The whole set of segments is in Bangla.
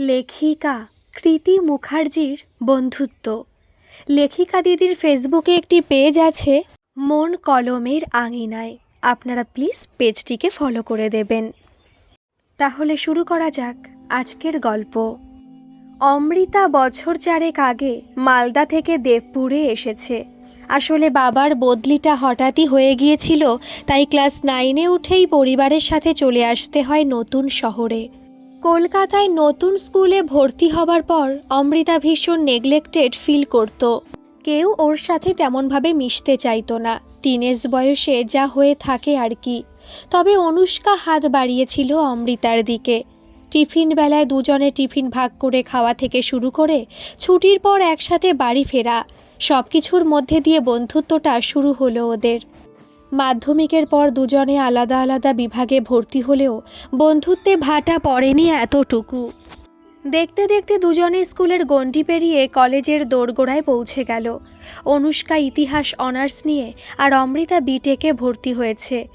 লেখিকা কৃতি মুখার্জির বন্ধুত্ব। লেখিকা দিদির ফেসবুকে একটি পেজ আছে, মন কলমের আঙিনায়। আপনারা প্লিজ পেজটিকে ফলো করে দেবেন। তাহলে শুরু করা যাক আজকের গল্প। অমৃতা বছর চারেক আগে মালদা থেকে দেবপুরে এসেছে। আসলে বাবার বদলিটা হঠাৎই হয়ে গিয়েছিল, তাই ক্লাস নাইনে উঠেই পরিবারের সাথে চলে আসতে হয় নতুন শহরে। কলকাতায় নতুন স্কুলে ভর্তি হবার পর অমৃতা ভীষণ নেগলেক্টেড ফিল করত। কেউ ওর সাথে তেমনভাবে মিশতে চাইতো না। টিনেজ বয়সে যা হয়ে থাকে আর কি। তবে অনুষ্কা হাত বাড়িয়েছিল অমৃতার দিকে। টিফিন বেলায় দুজনে টিফিন ভাগ করে খাওয়া থেকে শুরু করে ছুটির পর একসাথে বাড়ি ফেরা। সব কিছুর মধ্যে দিয়ে বন্ধুত্বটা শুরু হলো ওদের। মাধ্যমিকের পর দুজনে আলাদা আলাদা বিভাগে ভর্তি হলেও বন্ধুত্বে ভাটা পড়েনি এতটুকু। দেখতে দেখতে দুজনে স্কুলের গণ্ডি পেরিয়ে কলেজের দোরগোড়ায় পৌঁছে গেল। অনুষ্কা ইতিহাস অনার্স নিয়ে আর অমৃতা বিটেকে ভর্তি হয়েছে।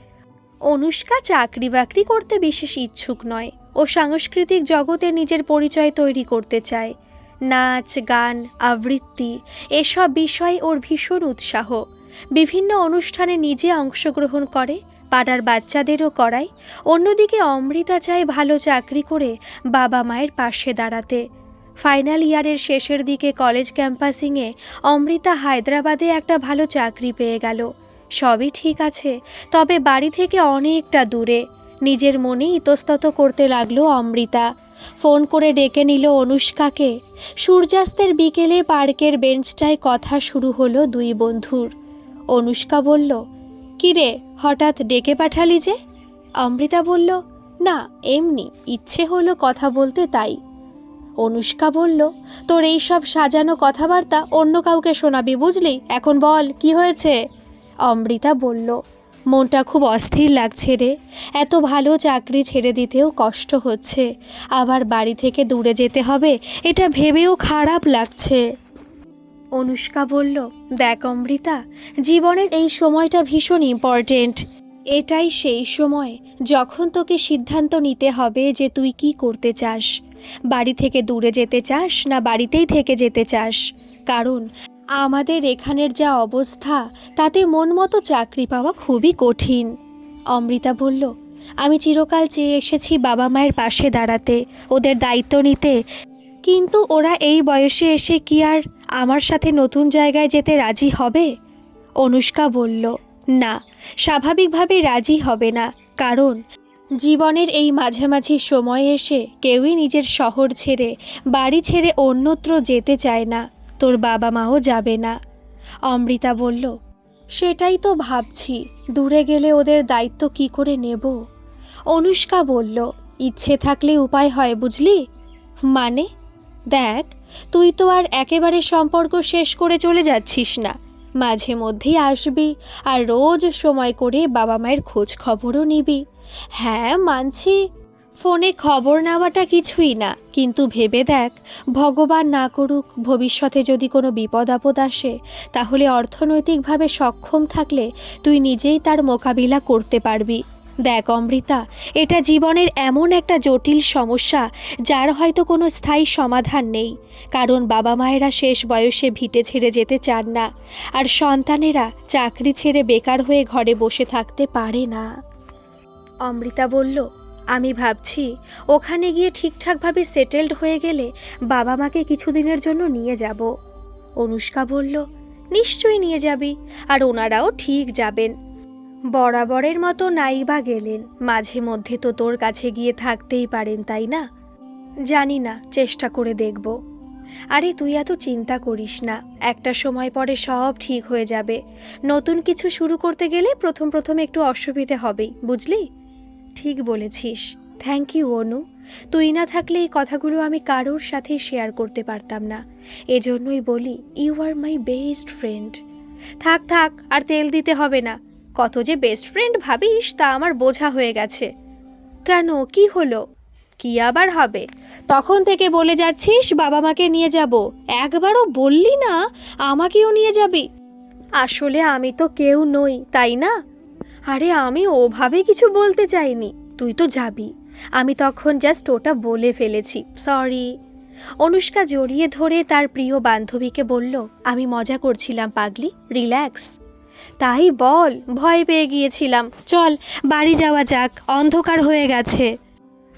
অনুষ্কা চাকরি বাকরি করতে বিশেষ ইচ্ছুক নয়। ও সাংস্কৃতিক জগতে নিজের পরিচয় তৈরি করতে চায়। নাচ, গান, আবৃত্তি, এসব বিষয়ে ওর ভীষণ উৎসাহ। বিভিন্ন অনুষ্ঠানে নিজে অংশগ্রহণ করে, পাড়ার বাচ্চাদেরও করায়। অন্যদিকে অমৃতা চায় ভালো চাকরি করে বাবা মায়ের পাশে দাঁড়াতে। ফাইনাল ইয়ারের শেষের দিকে কলেজ ক্যাম্পাসিংয়ে অমৃতা হায়দ্রাবাদে একটা ভালো চাকরি পেয়ে গেল। সবই ঠিক আছে, তবে বাড়ি থেকে অনেকটা দূরে। নিজের মনে ইতস্তত করতে লাগল অমৃতা। ফোন করে ডেকে নিল অনুষ্কাকে। সূর্যাস্তের বিকেলে পার্কের বেঞ্চটায় কথা শুরু হলো দুই বন্ধুর। অনুষ্কা বলল, কিরে, হঠাৎ ডেকে পাঠালি যে? অমৃতা বলল, না, এমনি, ইচ্ছে হলো কথা বলতে তাই। অনুষ্কা বলল, তোর এই সব সাজানো কথাবার্তা অন্য কাউকে শোনাবি বুঝলি? এখন বল, কি হয়েছে? অমৃতা বলল, মনটা খুব অস্থির লাগছে রে। এত ভালো চাকরি ছেড়ে দিতেও কষ্ট হচ্ছে। আবার বাড়ি থেকে দূরে যেতে হবে, এটা ভেবেও খারাপ লাগছে। অনুষ্কা বলল, দেখ, অমৃতা, জীবনের এই সময়টা ভীষণ ইম্পর্টেন্ট এটাই সেই সময় যখন তোকে সিদ্ধান্ত নিতে হবে যে তুই কি করতে চাস। বাড়ি থেকে দূরে যেতে চাস না বাড়িতেই থেকে যেতে চাস। কারণ আমাদের এখানের যা অবস্থা, তাতে মন মতো চাকরি পাওয়া খুবই কঠিন। অমৃতা বলল, আমি চিরকাল চেয়ে এসেছি বাবা মায়ের পাশে দাঁড়াতে, ওদের দায়িত্ব নিতে। কিন্তু ওরা এই বয়সে এসে কি আর আমার সাথে নতুন জায়গায় যেতে রাজি হবে? অনুষ্কা বলল, না, স্বাভাবিকভাবে রাজি হবে না। কারণ, জীবনের এই মাঝামাঝি সময় এসে কেউই নিজের শহর ছেড়ে, বাড়ি ছেড়ে অন্যত্র যেতে চায় না। তোর বাবা মাও যাবে না। অমৃতা বলল, সেটাই তো ভাবছি। দূরে গেলে ওদের দায়িত্ব কি করে নেব? অনুষ্কা বলল, ইচ্ছে থাকলে উপায় হয়, বুঝলি? মানে? দেখ তুই তো আর একেবারে সম্পর্ক শেষ করে চলে যাচ্ছিস না। মাঝে মধ্যেই আসবি আর রোজ সময় করে বাবা মায়ের খোঁজ খবরও নিবি। হ্যাঁ মানছি। ফোনে খবর নেওয়াটা কিছুই না, কিন্তু ভেবে দেখ, ভগবান না করুক ভবিষ্যতে যদি কোনো বিপদ আপদ আসে, তাহলে অর্থনৈতিকভাবে সক্ষম থাকলে তুই নিজেই তার মোকাবিলা করতে পারবি। দেখ, অমৃতা, এটা জীবনের এমন একটা জটিল সমস্যা যার হয়তো কোনো স্থায়ী সমাধান নেই। কারণ বাবা মায়েরা শেষ বয়সে ভিটে ছেড়ে যেতে চান না আর সন্তানেরা চাকরি ছেড়ে বেকার হয়ে ঘরে বসে থাকতে পারে না। অমৃতা বলল, আমি ভাবছি ওখানে গিয়ে ঠিকঠাকভাবে সেটেলড হয়ে গেলে বাবা মাকে কিছুদিনের জন্য নিয়ে যাব। অনুষ্কা বলল, নিশ্চয়ই নিয়ে যাবি, আর ওনারাও ঠিক যাবেন। বরাবরের মতো নাই বা গেলেন। মাঝে মধ্যে তো তোর কাছে গিয়ে থাকতেই পারেন, তাই না? জানি না, চেষ্টা করে দেখব। আরে, তুই এত চিন্তা করিস না। একটা সময় পরে সব ঠিক হয়ে যাবে। নতুন কিছু শুরু করতে গেলে প্রথম প্রথম একটু অসুবিধে হবেই, বুঝলি? ঠিক বলেছিস। Thank you Anu. তুই না থাকলে এই কথাগুলো আমি কারোর সাথে শেয়ার করতে পারতাম না। এজন্যই বলি you are my best friend থাক থাক, আর তেল দিতে হবে না। কত যে বেস্ট ফ্রেন্ড ভাবিস তা আমার বোঝা হয়ে গেছে। কেন? কি হলো? কি আবার হবে? তখন থেকে বলে যাচ্ছিস, বাবা মাকে নিয়ে যাব। একবারও বললি না, আমাকেও নিয়ে যাবি। আসলে আমি তো কেউ নই, তাই না? আরে, আমি ওভাবে কিছু বলতে চাইনি। তুই তো যাবি। আমি তখন জাস্ট ওটা বলে ফেলেছি। সরি অনুষ্কা জড়িয়ে ধরে তার প্রিয় বান্ধবীকে বলল, আমি মজা করছিলাম পাগলি রিল্যাক্স তাই বল, ভয় পেয়ে গিয়েছিলাম। চল, বাড়ি যাওয়া যাক, অন্ধকার হয়ে গেছে।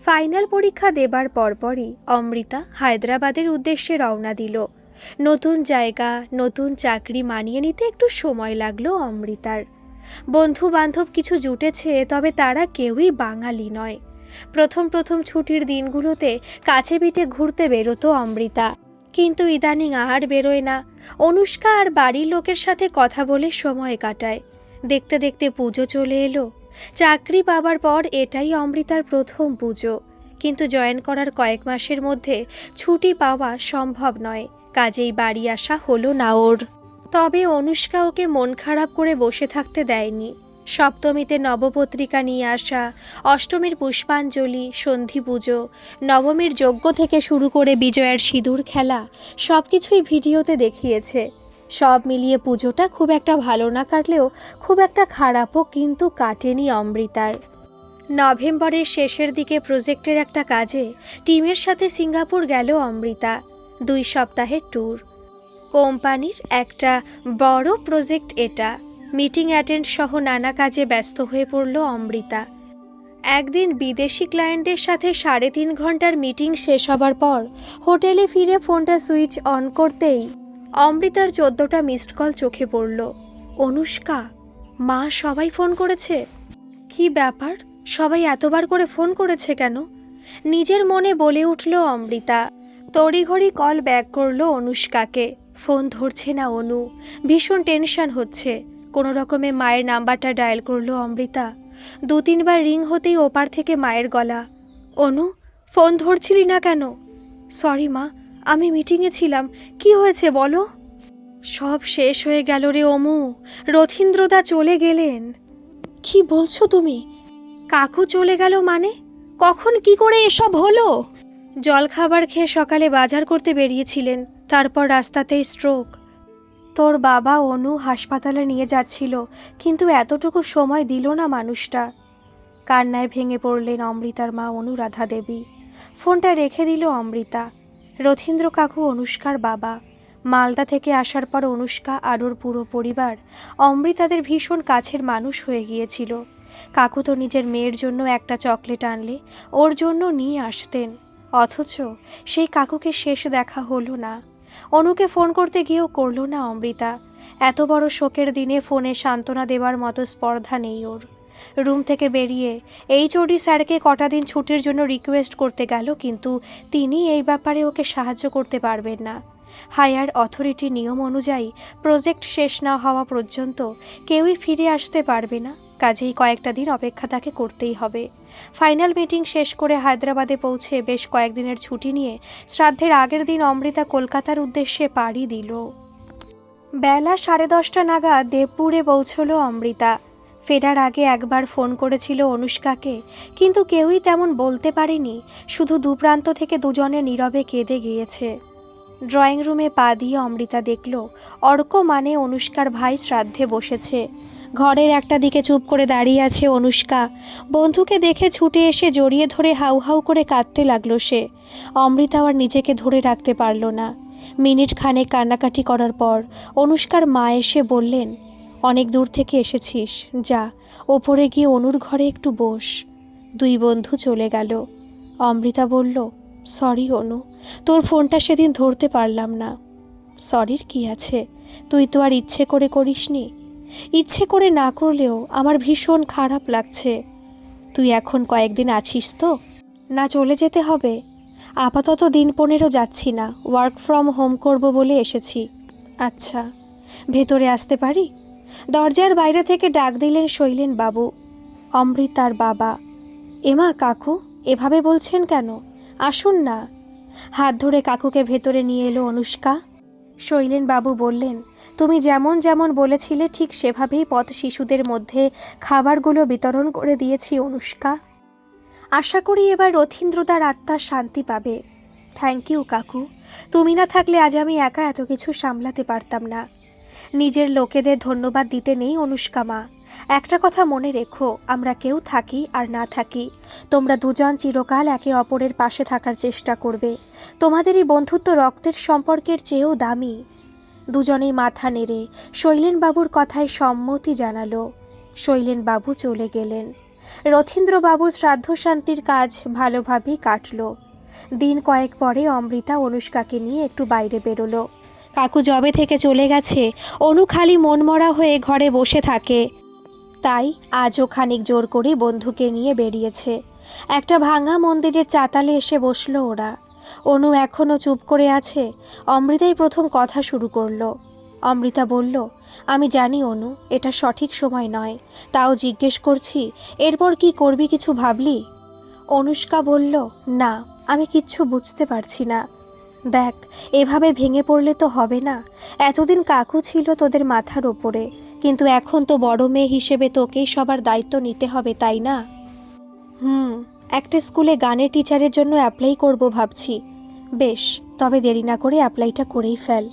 ফাইনাল পরীক্ষা দেবার পরপরই অমৃতা হায়দ্রাবাদের উদ্দেশ্যে রওনা দিল। নতুন জায়গা, নতুন চাকরি মানিয়ে নিতে একটু সময় লাগল অমৃতার। বন্ধু বান্ধব কিছু জুটেছে, তবে তারা কেউই বাঙালি নয়। প্রথম প্রথম ছুটির দিনগুলোতে কাছে পিঠে ঘুরতে বেরোতো অমৃতা। কিন্তু ইদানিং আর বেরোয় না। অনুষ্কা আর বাড়ির লোকের সাথে কথা বলে সময় কাটায়। দেখতে দেখতে পুজো চলে এলো। চাকরি পাবার পর এটাই অমৃতার প্রথম পুজো। কিন্তু জয়েন করার কয়েক মাসের মধ্যে ছুটি পাওয়া সম্ভব নয়। কাজেই বাড়ি আসা হলো না ওর। তবে অনুষ্কা ওকে মন খারাপ করে বসে থাকতে দেয়নি। সপ্তমীতে নবপত্রিকা নিয়ে আসা, অষ্টমীর পুষ্পাঞ্জলি, সন্ধি পুজো, নবমীর যজ্ঞ থেকে শুরু করে বিজয়ার সিঁদুর খেলা সব কিছুই ভিডিওতে দেখিয়েছে। সব মিলিয়ে পুজোটা খুব একটা ভালো না কাটলেও খুব একটা খারাপও কিন্তু কাটেনি অমৃতার। নভেম্বরের শেষের দিকে প্রজেক্টের একটা কাজে টিমের সাথে সিঙ্গাপুর গেল অমৃতা, দুই সপ্তাহের ট্যুর। কোম্পানির একটা বড় প্রজেক্ট এটা। মিটিং অ্যাটেন্ড সহ নানা কাজে ব্যস্ত হয়ে পড়ল অমৃতা। একদিন বিদেশি ক্লায়েন্টদের সাথে সাড়ে তিন ঘণ্টার মিটিং শেষ হবার পর হোটেলে ফিরে ফোনটা সুইচ অন করতেই অমৃতার চোদ্দটা মিসড কল চোখে পড়ল। অনুষ্কা, মা সবাই ফোন করেছে? কি ব্যাপার? সবাই এতবার করে ফোন করেছে কেন? নিজের মনে বলে উঠল অমৃতা। তড়িঘড়ি কল ব্যাক করল অনুষ্কাকে। ফোন ধরছে না অনু। ভীষণ টেনশন হচ্ছে। কোনো রকমে মায়ের নাম্বারটা ডায়াল করল অমৃতা। দু তিনবার রিং হতেই ওপার থেকে মায়ের গলা। অনু, ফোন ধরছিলি না কেন? সরি মা, আমি মিটিংয়ে ছিলাম। কি হয়েছে বলো? সব শেষ হয়ে গেল রে অমু। রথীন্দ্রদা চলে গেলেন। কি বলছো তুমি? কাকু চলে গেল মানে? কখন কি করে এসব হলো? জলখাবার খেয়ে সকালে বাজার করতে বেরিয়েছিলেন, তারপর রাস্তাতেই স্ট্রোক তোর বাবা অনু হাসপাতালে নিয়ে যাচ্ছিল, কিন্তু এতটুকু সময় দিল না মানুষটা। কান্নায় ভেঙে পড়লেন অমৃতার মা অনুরাধা দেবী ফোনটা রেখে দিল অমৃতা। রথীন্দ্র কাকু অনুষ্কার বাবা। মালদা থেকে আসার পর অনুষ্কা আর ওর পুরো পরিবার অমৃতাদের ভীষণ কাছের মানুষ হয়ে গিয়েছিল। কাকু তো নিজের মেয়ের জন্য একটা চকলেট আনলে, ওর জন্য নিয়ে আসতেন। অথচ সেই কাকুকে শেষ দেখা হলো না। অনুকে ফোন করতে গিয়েও করল না অমৃতা। এত বড় শোকের দিনে ফোনে সান্ত্বনা দেওয়ার মতো স্পর্ধা নেই ওর। রুম থেকে বেরিয়ে এইচওডি স্যারকে কটা দিন ছুটির জন্য রিকোয়েস্ট করতে গেল, কিন্তু তিনি এই ব্যাপারে ওকে সাহায্য করতে পারবেন না। হায়ার অথরিটির নিয়ম অনুযায়ী প্রজেক্ট শেষ না হওয়া পর্যন্ত কেউই ফিরে আসতে পারবে না। কাজেই কয়েকটা দিন অপেক্ষা তাকে করতেই হবে। ফাইনাল মিটিং শেষ করে হায়দ্রাবাদে পৌঁছে বেশ কয়েকদিনের ছুটি নিয়ে শ্রাদ্ধের আগের দিন অমৃতা কলকাতার উদ্দেশ্যে পাড়ি দিল। বেলা সাড়ে দশটা নাগাদ দেবপুরে পৌঁছলো অমৃতা। ফেরার আগে একবার ফোন করেছিল অনুষ্কাকে, কিন্তু কেউই তেমন বলতে পারেনি, শুধু দুপ্রান্ত থেকে দুজনে নীরবে কেঁদে গিয়েছে। ড্রয়িং রুমে পা দিয়ে অমৃতা দেখল, অর্ক মানে অনুষ্কার ভাই শ্রাদ্ধে বসেছে। ঘরের একটা দিকে চুপ করে দাঁড়িয়ে আছে অনুষ্কা। বন্ধুকে দেখে ছুটে এসে জড়িয়ে ধরে হাউ হাউ করে কাঁদতে লাগল সে। অমৃতা আর নিজেকে ধরে রাখতে পারল না। মিনিট খানেক কান্নাকাটি করার পর অনুষ্কার মা এসে বললেন, অনেক দূর থেকে এসেছিস, যা, ওপরে গিয়ে অনুর ঘরে একটু বস। দুই বন্ধু চলে গেল। অমৃতা বলল, সরি অনু, তোর ফোনটা সেদিন ধরতে পারলাম না। সরির কি আছে? তুই তো আর ইচ্ছে করে করিসনি। ইচ্ছে করে না করলেও আমার ভীষণ খারাপ লাগছে। তুই এখন কয়েকদিন আছিস তো? না চলে যেতে হবে। আপাতত দিন পনেরো যাচ্ছি না ওয়ার্ক ফ্রম হোম করব বলে এসেছি। আচ্ছা ভেতরে আসতে পারি? দরজার বাইরে থেকে ডাক দিলেন শৈলেন বাবু। অমৃতার বাবা। এমা, কাকু, এভাবে বলছেন কেন? আসুন না। হাত ধরে কাকুকে ভেতরে নিয়ে এলো অনুষ্কা। শৈলেন বাবু বললেন, তুমি যেমন যেমন বলেছিলে, ঠিক সেভাবেই পথ শিশুদের মধ্যে খাবারগুলো বিতরণ করে দিয়েছি, অনুষ্কা। আশা করি এবার রথীন্দ্রদার আত্মার শান্তি পাবে। থ্যাংক ইউ কাকু। তুমি না থাকলে আজ আমি একা এত কিছু সামলাতে পারতাম না। নিজের লোকেদের ধন্যবাদ দিতে নেই, অনুষ্কা মা। একটা কথা মনে রেখো, আমরা কেউ থাকি আর না থাকি। তোমরা দুজন চিরকাল একে অপরের পাশে থাকার চেষ্টা করবে। তোমাদের এই বন্ধুত্ব রক্তের সম্পর্কের চেয়েও দামি। দুজনেই মাথা নেড়ে শৈলেনবাবুর কথায় সম্মতি জানালো। শৈলেনবাবু চলে গেলেন। রথীন্দ্রবাবুর শ্রাদ্ধ শান্তির কাজ ভালোভাবেই কাটলো। দিন কয়েক পরে অমৃতা অনুষ্কাকে নিয়ে একটু বাইরে বেরোলো। কাকু জবে থেকে চলে গেছে অনু খালি মনমরা হয়ে ঘরে বসে থাকে। তাই আজও খানিক জোর করে বন্ধুকে নিয়ে বেরিয়েছে। একটা ভাঙা মন্দিরের চাতালে এসে বসল ওরা। অনু এখনও চুপ করে আছে। অমৃতাই প্রথম কথা শুরু করল। অমৃতা বলল, আমি জানি অনু, এটা সঠিক সময় নয়। তাও জিজ্ঞেস করছি, এরপর কি করবি কিছু ভাবলি? অনুষ্কা বলল, না, আমি কিচ্ছু বুঝতে পারছি না। দেখ, এভাবে ভেঙে পড়লে তো হবে না। এতদিন কাকু ছিল তোদের মাথার ওপরে, কিন্তু এখন তো বড় মেয়ে হিসেবে তোকেই সবার দায়িত্ব নিতে হবে, তাই না? হুম, একটা স্কুলে গানের টিচারের জন্য অ্যাপ্লাই করব ভাবছি। বেশ, তবে দেরি না করে অ্যাপ্লাইটা করেই ফেল।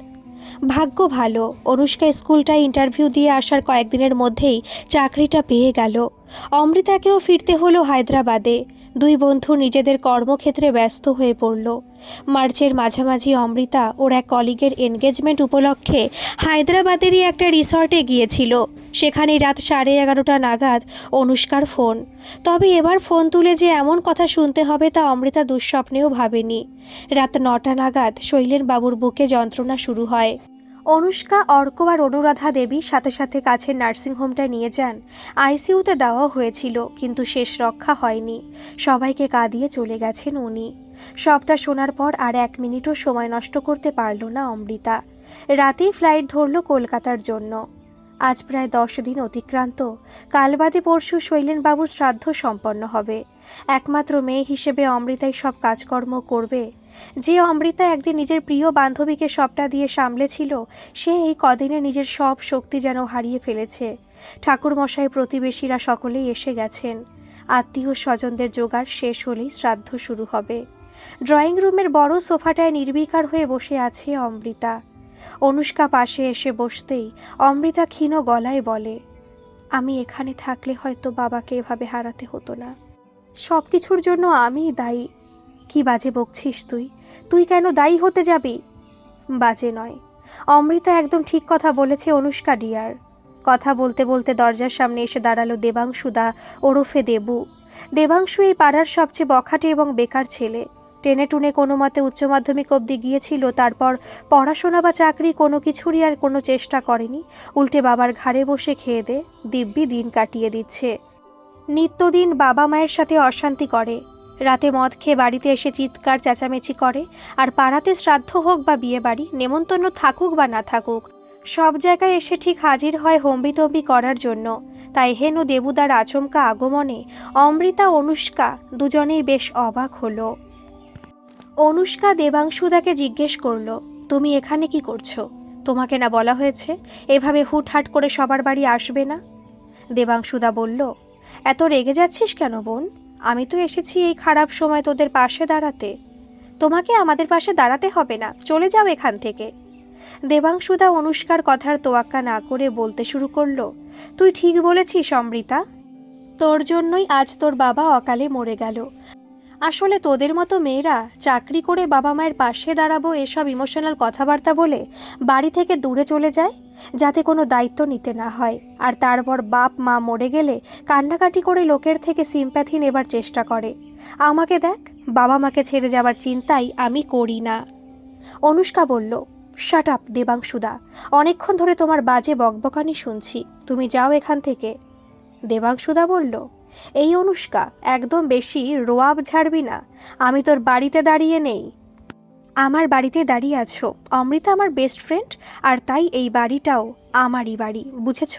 ভাগ্য ভালো, অনুষ্কা স্কুলটা ইন্টারভিউ দিয়ে আসার কয়েকদিনের মধ্যেই চাকরিটা পেয়ে গেল। অমৃতাকেও ফিরতে হলো হায়দ্রাবাদে। দুই বন্ধু নিজেদের কর্মক্ষেত্রে ব্যস্ত হয়ে পড়ল। মার্চের মাঝামাঝি অমৃতা ওর এক কলিগের এনগেজমেন্ট উপলক্ষে হায়দ্রাবাদেরই একটা রিসর্টে গিয়েছিল। সেখানে রাত সাড়ে এগারোটা নাগাদ অনুষ্কার ফোন। তবে এবার ফোন তুলে যে এমন কথা শুনতে হবে তা অমৃতা দুঃস্বপ্নেও ভাবেনি। রাত নটা নাগাদ শৈলেন বাবুর বুকে যন্ত্রণা শুরু হয়। অনুষ্কা, অর্ক আর অনুরাধা দেবী সাথে সাথে কাছের নার্সিংহোমটা নিয়ে যান। আইসিইউতে দেওয়া হয়েছিল, কিন্তু শেষ রক্ষা হয়নি। সবাইকে কাঁদিয়ে চলে গেছেন উনি। সবটা শোনার পর আর এক মিনিটও সময় নষ্ট করতে পারল না অমৃতা। রাতেই ফ্লাইট ধরল কলকাতার জন্য। আজ প্রায় দশ দিন অতিক্রান্ত। কাল বাদে পরশু শৈলেনবাবুর শ্রাদ্ধ সম্পন্ন হবে। একমাত্র মেয়ে হিসেবে অমৃতাই সব কাজকর্ম করবে। যে অমৃতা একদিন নিজের প্রিয় বান্ধবীকে সবটা দিয়ে সামলেছিল, সে এই কদিনে নিজের সব শক্তি যেন হারিয়ে ফেলেছে। ঠাকুরমশাই প্রতিবেশীরা সকলেই এসে গেছেন। আত্মীয় স্বজনদের জোগাড় শেষ হলেই শ্রাদ্ধ শুরু হবে। ড্রয়িং রুমের বড় সোফাটায় নির্বিকার হয়ে বসে আছে অমৃতা। অনুষ্কা পাশে এসে বসতেই অমৃতা ক্ষীণ গলায় বলে, আমি এখানে থাকলে হয়তো বাবাকে এভাবে হারাতে হতো না। সব কিছুর জন্য আমিই দায়ী। কি বাজে বকছিস তুই? তুই কেন দায়ী হতে যাবি? বাজে নয়। অমৃতা একদম ঠিক কথা বলেছে অনুষ্কা ডিয়ার। কথা বলতে বলতে দরজার সামনে এসে দাঁড়াল দেবাংশুদা ওরফে দেবু। দেবাংশু এই পাড়ার সবচেয়ে বখাটে এবং বেকার ছেলে। টেনে টুনে কোনো মতে উচ্চ মাধ্যমিক অবধি গিয়েছিল, তারপর পড়াশোনা বা চাকরি কোনো কিছুরই আর কোনো চেষ্টা করেনি। উল্টে বাবার ঘাড়ে বসে খেয়ে দে, দিব্যি দিন কাটিয়ে দিচ্ছে। নিত্যদিন বাবা মায়ের সাথে অশান্তি করে। রাতে মদ খেয়ে বাড়িতে এসে চিৎকার, চেঁচামেচি করে। আর পাড়াতে শ্রাদ্ধ হোক বা বিয়ে বাড়ি, নেমন্তন্ন থাকুক বা না থাকুক, সব জায়গায় এসে ঠিক হাজির হয় হম্বিতম্বি করার জন্য। তাই হেন দেবুদার আচমকা আগমনে অমৃতা, অনুষ্কা দুজনেই বেশ অবাক হলো। অনুষ্কা দেবাংশুদাকে জিজ্ঞেস করল, তুমি এখানে কি করছ? তোমাকে না বলা হয়েছে? এভাবে হুটহাট করে সবার বাড়ি আসবে না? দেবাংশুদা বলল, এত রেগে যাচ্ছিস কেন বোন? আমি তো এসেছি এই খারাপ সময় তোদের পাশে দাঁড়াতে। তোমাকে আমাদের পাশে দাঁড়াতে হবে না। চলে যাও এখান থেকে। দেবাংশুদা অনুষ্কার কথার তোয়াক্কা না করে বলতে শুরু করল, তুই ঠিক বলেছিস, অমৃতা। তোর জন্যই আজ তোর বাবা অকালে মরে গেল। আসলে তোদের মতো মেয়েরা চাকরি করে বাবা মায়ের পাশে দাঁড়াবো এসব ইমোশনাল কথাবার্তা বলে বাড়ি থেকে দূরে চলে যায়? যাতে কোনো দায়িত্ব নিতে না হয়। আর তারপর বাপ, মা মরে গেলে কান্নাকাটি করে লোকের থেকে সিম্প্যাথি নেবার চেষ্টা করে। আমাকে দেখ, বাবা মাকে ছেড়ে যাবার চিন্তাই আমি করি না। অনুষ্কা বলল শাট আপ দেবাংশুদা। অনেকক্ষণ ধরে তোমার বাজে বকবকানি শুনছি। তুমি যাও এখান থেকে। দেবাংশুদা বলল এই অনুষ্কা, একদম বেশি রোয়াব ঝাড়বি না। আমি তোর বাড়িতে দাঁড়িয়ে নেই। আমার বাড়িতে দাঁড়িয়ে আছো। অমৃতা আমার বেস্ট ফ্রেন্ড আর তাই এই বাড়িটাও আমারই বাড়ি, বুঝেছ?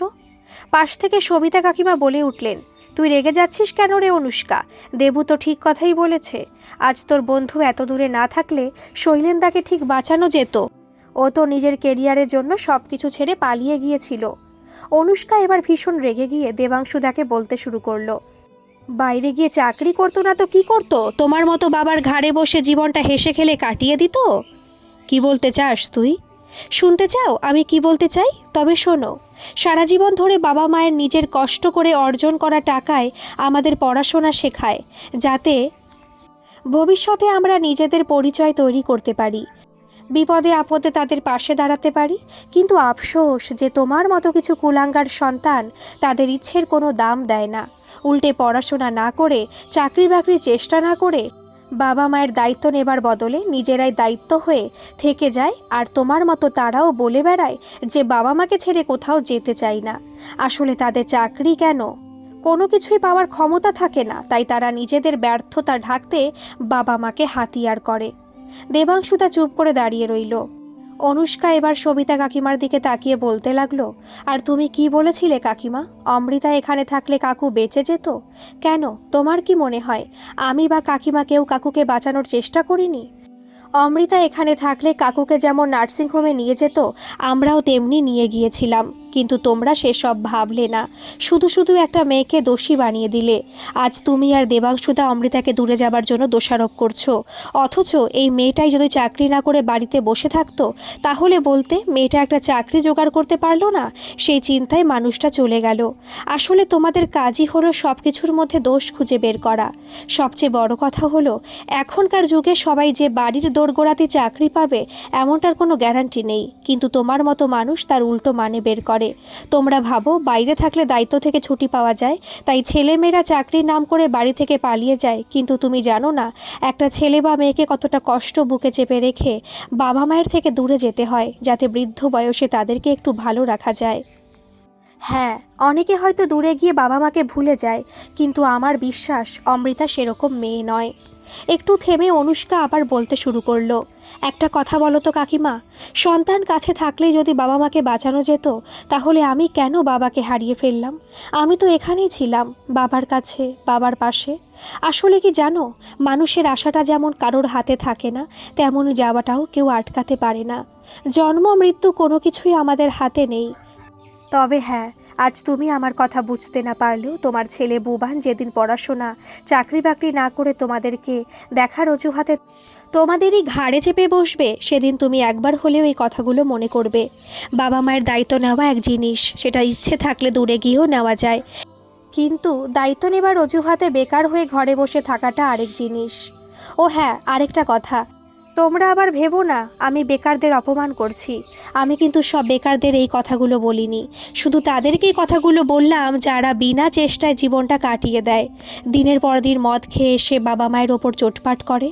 পাশ থেকে সবিতা কাকিমা বলে উঠলেন, তুই রেগে যাচ্ছিস কেন রে অনুষ্কা? দেবু তো ঠিক কথাই বলেছে, আজ তোর বন্ধু এত দূরে না থাকলে শৈলেন্দাকে ঠিক বাঁচানো যেত। ও তো নিজের কেরিয়ারের জন্য সব কিছু ছেড়ে পালিয়ে গিয়েছিল। অনুষ্কা এবার ভীষণ রেগে গিয়ে দেবাংশুদাকে বলতে শুরু করল, বাইরে গিয়ে চাকরি করতো না তো কি করতো? তোমার মতো বাবার ঘাড়ে বসে জীবনটা হেসে খেলে কাটিয়ে দিত? কি বলতে চাস তুই? শুনতে চাও? আমি কি বলতে চাই? তবে শোনো, সারা জীবন ধরে বাবা মায়ের নিজের কষ্ট করে অর্জন করা টাকায় আমাদের পড়াশোনা শেখায়, যাতে ভবিষ্যতে আমরা নিজেদের পরিচয় তৈরি করতে পারি। বিপদে আপদে তাদের পাশে দাঁড়াতে পারি? কিন্তু আফসোস যে তোমার মতো কিছু কুলাঙ্গার সন্তান তাদের ইচ্ছের কোনো দাম দেয় না। উল্টে পড়াশোনা না করে চাকরি বাকরি চেষ্টা না করে বাবা মায়ের দায়িত্ব নেবার বদলে নিজেরাই দায়িত্ব হয়ে থেকে যায় আর তোমার মতো তারাও বলে বেড়ায় যে বাবা মাকে ছেড়ে কোথাও যেতে চাই না। আসলে তাদের চাকরি কেন? কোনো কিছুই পাওয়ার ক্ষমতা থাকে না, তাই তারা নিজেদের ব্যর্থতা ঢাকতে বাবা মাকে হাতিয়ার করে। দেবাংশুতা চুপ করে দাঁড়িয়ে রইল। অনুষ্কা এবার সবিতা কাকিমার দিকে তাকিয়ে বলতে লাগল, আর তুমি কি বলেছিলে কাকিমা? অমৃতা এখানে থাকলে কাকু বেঁচে যেত? কেন? তোমার কি মনে হয়? আমি বা কাকিমা কেউ কাকুকে বাঁচানোর চেষ্টা করিনি? অমৃতা এখানে থাকলে কাকুকে যেমন নার্সিংহোমে নিয়ে যেত, আমরাও তেমনি নিয়ে গিয়েছিলাম। কিন্তু তোমরা সেসব ভাবলে না। শুধু শুধু একটা মেয়েকে দোষী বানিয়ে দিলে। আজ তুমি আর দেবাংশুদা অমৃতাকে দূরে যাবার জন্য দোষারোপ করছ। অথচ এই মেয়েটাই যদি চাকরি না করে বাড়িতে বসে থাকতো, তাহলে বলতে মেয়েটা একটা চাকরি জোগাড় করতে পারল না, সেই চিন্তায় মানুষটা চলে গেল। আসলে তোমাদের কাজই হলো সব কিছুর মধ্যে দোষ খুঁজে বের করা। সবচেয়ে বড় কথা হলো, এখনকার যুগে সবাই যে বাড়ির দোরগোড়াতে চাকরি পাবে, এমনটার কোনো গ্যারান্টি নেই। কিন্তু তোমার মতো মানুষ তার উল্টো মানে বের করে। তোমরা ভাবো, বাইরে থাকলে দায়িত্ব থেকে ছুটি পাওয়া যায়, তাই ছেলেমেয়েরা চাকরির নাম করে বাড়ি থেকে পালিয়ে যায়। কিন্তু তুমি জানো না, একটা ছেলে বা মেয়েকে কতটা কষ্ট বুকে চেপে রেখে বাবা মায়ের থেকে দূরে যেতে হয়, যাতে বৃদ্ধ বয়সে তাদেরকে একটু ভালো রাখা যায়। হ্যাঁ অনেকে হয়তো দূরে গিয়ে বাবা মাকে ভুলে যায়, কিন্তু আমার বিশ্বাস অমৃতা সেরকম মেয়ে নয়। একটু থেমে অনুষ্কা আবার বলতে শুরু করল, একটা কথা বলো তো কাকিমা, সন্তান কাছে থাকলেই যদি বাবা মাকে বাঁচানো যেত, তাহলে আমি কেন বাবাকে হারিয়ে ফেললাম? আমি তো এখানেই ছিলাম, বাবার কাছে, বাবার পাশে। আসলে কি জানো, মানুষের আশাটা যেমন কারোর হাতে থাকে না, তেমন যাওয়াটাও কেউ আটকাতে পারে না। জন্ম, মৃত্যু কোনো কিছুই আমাদের হাতে নেই। তবে হ্যাঁ আজ তুমি আমার কথা বুঝতে না পারলেও তোমার ছেলে বুবান যেদিন পড়াশোনা, চাকরি বাকরি না করে তোমাদেরকে দেখার অজুহাতে তোমাদেরই ঘাড়ে চেপে বসবে, সেদিন তুমি একবার হলেও এই কথাগুলো মনে করবে। বাবা মায়ের দায়িত্ব নেওয়া এক জিনিস, সেটা ইচ্ছে থাকলে দূরে গিয়েও নেওয়া যায়। কিন্তু দায়িত্ব নেবার অজুহাতে বেকার হয়ে ঘরে বসে থাকাটা আরেক জিনিস। ও হ্যাঁ আরেকটা কথা। তোমরা আবার ভেবো না, আমি বেকারদের অপমান করছি। আমি কিন্তু সব বেকারদের এই কথাগুলো বলিনি। শুধু তাদেরকেই কথাগুলো বললাম যারা বিনা চেষ্টায় জীবনটা কাটিয়ে দেয়। দিনের পর দিন মদ খেয়ে এসে বাবা মায়ের ওপর চোটপাট করে।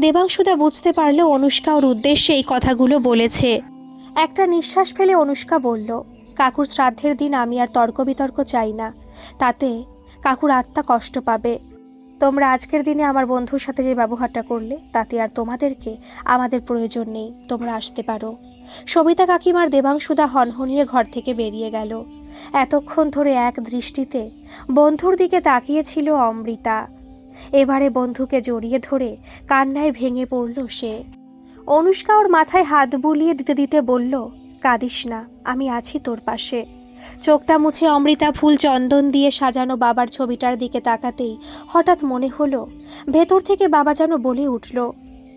দেবাংশুদা বুঝতে পারলেও অনুষ্কা ওর উদ্দেশ্যে এই কথাগুলো বলেছে। একটা নিঃশ্বাস ফেলে অনুষ্কা বলল, কাকুর শ্রাদ্ধের দিন আমি আর তর্ক বিতর্ক চাই না। তাতে কাকুর আত্মা কষ্ট পাবে। তোমরা আজকের দিনে আমার বন্ধুর সাথে যে ব্যবহারটা করলে, তাতে আর তোমাদেরকে আমাদের প্রয়োজন নেই, তোমরা আসতে পারো। সবিতা কাকিমার দেবাংশুদা হনহনিয়ে ঘর থেকে বেরিয়ে গেল। এতক্ষণ ধরে এক দৃষ্টিতে বন্ধুর দিকে তাকিয়েছিল অমৃতা। এবারে বন্ধুকে জড়িয়ে ধরে কান্নায় ভেঙে পড়ল সে। অনুষ্কা ওর মাথায় হাত বুলিয়ে দিতে দিতে বলল, কাঁদিস না, আমি আছি তোর পাশে। চোখটা মুছে অমৃতা ফুল চন্দন দিয়ে সাজানো বাবার ছবিটার দিকে তাকাতেই হঠাৎ মনে হলো, ভেতর থেকে বাবা যেন বলে উঠল,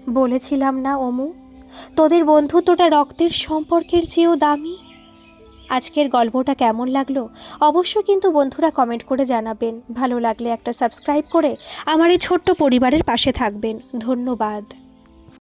বলেছিলাম না অমু, তোদের বন্ধুত্বটা রক্তের সম্পর্কের চেয়েও দামি? আজকের গল্পটা কেমন লাগল অবশ্য কিন্তু বন্ধুরা কমেন্ট করে জানাবেন। ভালো লাগলে একটা সাবস্ক্রাইব করে আমার এই ছোট্ট পরিবারের পাশে থাকবেন। ধন্যবাদ।